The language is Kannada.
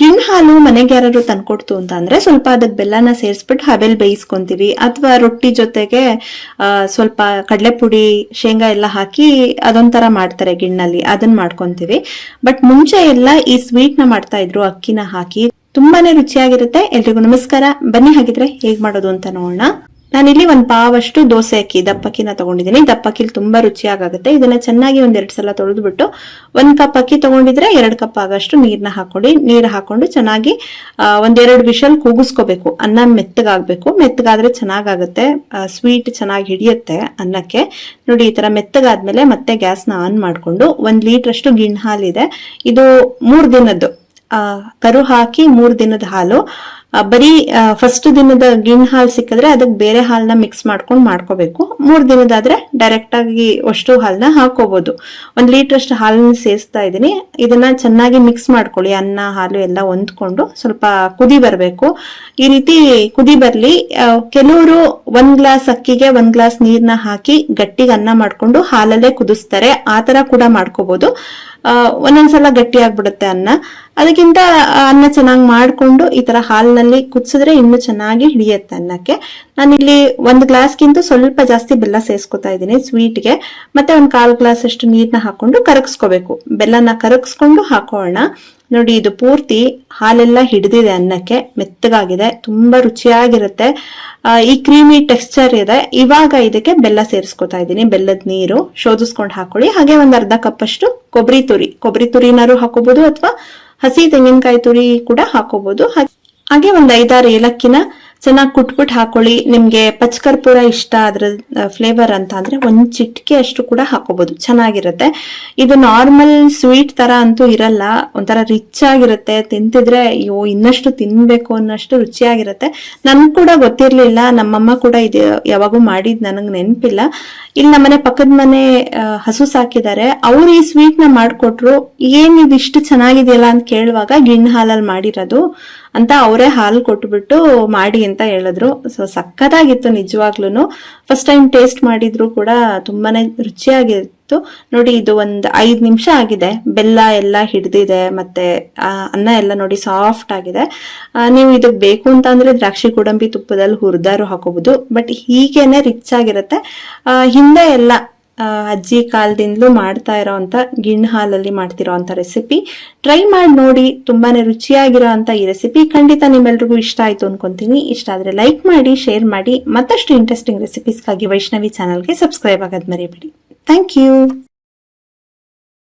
ಗಿಣ್ ಹಾಲು ಮನೆಗೆ ಯಾರಾದ್ರು ತಂದ್ಕೊಡ್ತು ಅಂತ ಅಂದ್ರೆ ಸ್ವಲ್ಪ ಅದಕ್ಕೆ ಬೆಲ್ಲನ ಸೇರಿಸ್ಬಿಟ್ಟು ಹಬೆಲ್ ಬೇಯಿಸ್ಕೊಂತೀವಿ. ಅಥವಾ ರೊಟ್ಟಿ ಜೊತೆಗೆ ಸ್ವಲ್ಪ ಕಡಲೆಪುಡಿ, ಶೇಂಗಾ ಎಲ್ಲ ಹಾಕಿ ಅದೊಂಥರ ಮಾಡ್ತಾರೆ ಗಿಣ್ಣಲ್ಲಿ. ಅದನ್ನ ಮಾಡ್ಕೊಂತೀವಿ. ಬಟ್ ಮುಂಚೆ ಎಲ್ಲ ಈ ಸ್ವೀಟ್ನ ಮಾಡ್ತಾ ಇದ್ರು, ಅಕ್ಕಿನ ಹಾಕಿ. ತುಂಬಾನೇ ರುಚಿಯಾಗಿರುತ್ತೆ. ಎಲ್ರಿಗೂ ನಮಸ್ಕಾರ. ಬನ್ನಿ ಹಾಗಿದ್ರೆ ಹೇಗ್ ಮಾಡೋದು ಅಂತ ನೋಡೋಣ. ನಾನಿಲ್ಲಿ ಒಂದು ಪಾವಷ್ಟು ದೋಸೆ ಅಕ್ಕಿ, ದಪ್ಪಕ್ಕಿನ ತಗೊಂಡಿದ್ದೀನಿ. ದಪ್ಪಕ್ಕಿಲ್ ತುಂಬಾ ರುಚಿಯಾಗುತ್ತೆ ಇದನ್ನ ಚೆನ್ನಾಗಿ ಒಂದೆರಡು ಸಲ ತೊಳೆದ್ಬಿಟ್ಟು ಒಂದು ಕಪ್ ಅಕ್ಕಿ ತಗೊಂಡಿದ್ರೆ ಎರಡು ಕಪ್ ಆಗಷ್ಟು ನೀರನ್ನ ಹಾಕೊಂಡು ನೀರು ಹಾಕೊಂಡು ಚೆನ್ನಾಗಿ ಒಂದೆರಡು ವಿಷಲ್ ಕೂಗಿಸ್ಕೋಬೇಕು. ಅನ್ನ ಮೆತ್ತಗಾಗ್ಬೇಕು. ಮೆತ್ತಗಾದ್ರೆ ಚೆನ್ನಾಗಾಗುತ್ತೆ. ಸ್ವೀಟ್ ಚೆನ್ನಾಗಿ ಹಿಡಿಯುತ್ತೆ ಅನ್ನಕ್ಕೆ. ನೋಡಿ, ಈ ತರ ಮೆತ್ತಗಾದ್ಮೇಲೆ ಮತ್ತೆ ಗ್ಯಾಸ್ನ ಆನ್ ಮಾಡ್ಕೊಂಡು ಒಂದು ಲೀಟರ್ ಅಷ್ಟು ಗಿಣ್ಣು ಹಾಲಿದೆ. ಇದು ಮೂರು ದಿನದ್ದು. ಕರು ಹಾಕಿ ಮೂರು ದಿನದ ಹಾಲು. ಬರೀ ಫಸ್ಟ್ ದಿನದ ಗಿಣ್ ಹಾಲು ಸಿಕ್ಕಿದ್ರೆ ಅದಕ್ಕೆ ಬೇರೆ ಹಾಲನ್ನ ಮಿಕ್ಸ್ ಮಾಡ್ಕೊಂಡು ಮಾಡ್ಕೋಬೇಕು. ಮೂರ್ ದಿನದಾದ್ರೆ ಡೈರೆಕ್ಟ್ ಆಗಿ ಅಷ್ಟು ಹಾಲನ್ನ ಹಾಕೋಬಹುದು ಒಂದ್ ಲೀಟರ್ ಅಷ್ಟು ಹಾಲನ್ನ ಸೇರಿಸ್ತಾ ಇದೀನಿ ಇದನ್ನ ಚೆನ್ನಾಗಿ ಮಿಕ್ಸ್ ಮಾಡ್ಕೊಳ್ಳಿ. ಅನ್ನ, ಹಾಲು ಎಲ್ಲ ಹೊಂದ್ಕೊಂಡು ಸ್ವಲ್ಪ ಕುದಿ ಬರಬೇಕು. ಈ ರೀತಿ ಕುದಿ ಬರಲಿ. ಕೆಲವರು ಒಂದ್ ಗ್ಲಾಸ್ ಅಕ್ಕಿಗೆ ಒಂದ್ ಗ್ಲಾಸ್ ನೀರ್ನ ಹಾಕಿ ಗಟ್ಟಿಗೆ ಅನ್ನ ಮಾಡ್ಕೊಂಡು ಹಾಲಲ್ಲೇ ಕುದಿಸ್ತಾರೆ. ಆ ತರ ಕೂಡ ಮಾಡ್ಕೋಬಹುದು ಒಂದೊಂದ್ಸಲ ಗಟ್ಟಿ ಆಗ್ಬಿಡುತ್ತೆ ಅನ್ನ. ಅದಕ್ಕಿಂತ ಅನ್ನ ಚೆನ್ನಾಗಿ ಮಾಡ್ಕೊಂಡು ಈ ತರ ಹಾಲಿನಲ್ಲಿ ಕುದಿಸಿದ್ರೆ ಇನ್ನು ಚೆನ್ನಾಗಿ ಹಿಡಿಯತ್ತೆ ಅನ್ನಕ್ಕೆ. ನಾನಿಲ್ಲಿ ಒಂದು ಗ್ಲಾಸ್ಗಿಂತ ಸ್ವಲ್ಪ ಜಾಸ್ತಿ ಬೆಲ್ಲ ಸೇರಿಸ್ಕೊತಾ ಇದ್ದೀನಿ, ಸ್ವೀಟ್ಗೆ. ಮತ್ತೆ ಒಂದು ಕಾಲು ಗ್ಲಾಸ್ ಅಷ್ಟು ನೀರ್ನ ಹಾಕೊಂಡು ಕರಗಿಸ್ಕೋಬೇಕು. ಬೆಲ್ಲನ ಕರಗಿಸ್ಕೊಂಡು ಹಾಕೋಣ. ನೋಡಿ, ಇದು ಪೂರ್ತಿ ಹಾಲೆಲ್ಲ ಹಿಡಿದಿದೆ ಅನ್ನಕ್ಕೆ, ಮೆತ್ತಗಾಗಿದೆ, ತುಂಬಾ ರುಚಿಯಾಗಿರುತ್ತೆ. ಈ ಕ್ರೀಮಿ ಟೆಕ್ಸ್ಚರ್ ಇದೆ. ಇವಾಗ ಇದಕ್ಕೆ ಬೆಲ್ಲ ಸೇರಿಸ್ಕೊತಾ ಇದ್ದೀನಿ, ಬೆಲ್ಲದ ನೀರು. ಶೋಧಿಸ್ಕೊಂಡು ಹಾಕೊಳ್ಳಿ. ಹಾಗೆ ಒಂದು ಅರ್ಧ ಕಪ್ ಅಷ್ಟು ಕೊಬ್ಬರಿ ತುರಿ. ಕೊಬ್ಬರಿ ತುರಿನಾರು ಹಾಕೋಬಹುದು ಅಥವಾ ಹಸಿ ತೆಂಗಿನಕಾಯಿ ತುರಿ ಕೂಡ ಹಾಕೋಬಹುದು ಹಾಗೆ ಒಂದು ಐದಾರು ಏಲಕ್ಕಿನ ಚೆನ್ನಾಗಿ ಕುಟ್ಬಿಟ್ಟು ಹಾಕೊಳ್ಳಿ. ನಿಮ್ಗೆ ಪಚ್ಕರ್ಪೂರ ಇಷ್ಟ ಅದ್ರ ಫ್ಲೇವರ್ ಅಂತ ಅಂದ್ರೆ ಒಂದ್ ಚಿಟಿಕೆ ಅಷ್ಟು ಕೂಡ ಹಾಕೋಬಹುದು ಚೆನ್ನಾಗಿರುತ್ತೆ. ಇದು ನಾರ್ಮಲ್ ಸ್ವೀಟ್ ತರ ಅಂತೂ ಇರಲ್ಲ. ಒಂಥರ ರಿಚ್ ಆಗಿರುತ್ತೆ. ತಿಂತಿದ್ರೆ, ಅಯ್ಯೋ, ಇನ್ನಷ್ಟು ತಿನ್ಬೇಕು ಅನ್ನೋಷ್ಟು ರುಚಿಯಾಗಿರುತ್ತೆ. ನನ್ಗೆ ಕೂಡ ಗೊತ್ತಿರ್ಲಿಲ್ಲ. ನಮ್ಮಮ್ಮ ಕೂಡ ಇದು ಯಾವಾಗೂ ಮಾಡಿದ್ ನನಗೆ ನೆನಪಿಲ್ಲ. ಇಲ್ಲಿ ನಮ್ಮನೆ ಪಕ್ಕದ ಮನೆ ಹಸು ಸಾಕಿದ್ದಾರೆ. ಅವ್ರು ಈ ಸ್ವೀಟ್ನ ಮಾಡ್ಕೊಟ್ರು. ಏನ್ ಇದಿಷ್ಟು ಚೆನ್ನಾಗಿದೆಯಲ್ಲ ಅಂತ ಕೇಳುವಾಗ ಗಿಣ್ಣು ಹಾಲಲ್ಲಿ ಮಾಡಿರೋದು. ಅಂತ ಅವರೇ ಹಾಲು ಕೊಟ್ಬಿಟ್ಟು ಮಾಡಿ ಅಂತ ಹೇಳಿದ್ರು. ಸೊ ಸಕ್ಕತ್ತಾಗಿತ್ತು ನಿಜವಾಗ್ಲೂ ಫಸ್ಟ್ ಟೈಮ್ ಟೇಸ್ಟ್ ಮಾಡಿದ್ರು ಕೂಡ ತುಂಬಾನೇ ರುಚಿಯಾಗಿತ್ತು. ನೋಡಿ, ಇದು ಒಂದು ಐದು ನಿಮಿಷ ಆಗಿದೆ. ಬೆಲ್ಲ ಎಲ್ಲ ಹಿಡ್ದಿದೆ, ಮತ್ತೆ ಅನ್ನ ಎಲ್ಲ ನೋಡಿ ಸಾಫ್ಟ್ ಆಗಿದೆ. ನೀವು ಇದಕ್ಕೆ ಬೇಕು ಅಂತ ಅಂದ್ರೆ ದ್ರಾಕ್ಷಿ ಗೋಡಂಬಿ ತುಪ್ಪದಲ್ಲಿ ಹುರಿದಾರು ಹಾಕೋಬಹುದು ಬಟ್ ಹೀಗೇನೆ ರಿಚ್ ಆಗಿರುತ್ತೆ. ಹಿಂದೆ ಎಲ್ಲ ಅಜ್ಜಿ ಕಾಲದಿಂದಲೂ ಮಾಡ್ತಾ ಇರೋವಂಥ ಗಿಣ್ಣು ಹಾಲಲ್ಲಿ ಮಾಡ್ತಿರೋ ಅಂತ ರೆಸಿಪಿ ಟ್ರೈ ಮಾಡಿ ನೋಡಿ, ತುಂಬಾನೇ ರುಚಿಯಾಗಿರೋ ಅಂತ ಈ ರೆಸಿಪಿ ಖಂಡಿತ ನಿಮ್ಮೆಲ್ರಿಗೂ ಇಷ್ಟ ಆಯ್ತು ಅನ್ಕೊಂತೀನಿ. ಇಷ್ಟ ಆದ್ರೆ ಲೈಕ್ ಮಾಡಿ ಶೇರ್ ಮಾಡಿ, ಮತ್ತಷ್ಟು ಇಂಟ್ರೆಸ್ಟಿಂಗ್ ರೆಸಿಪೀಸ್ಗಾಗಿ ವೈಷ್ಣವಿ ಚಾನಲ್ಗೆ ಸಬ್ಸ್ಕ್ರೈಬ್ ಆಗೋದ್ ಮರಿಬೇಡಿ. Thank you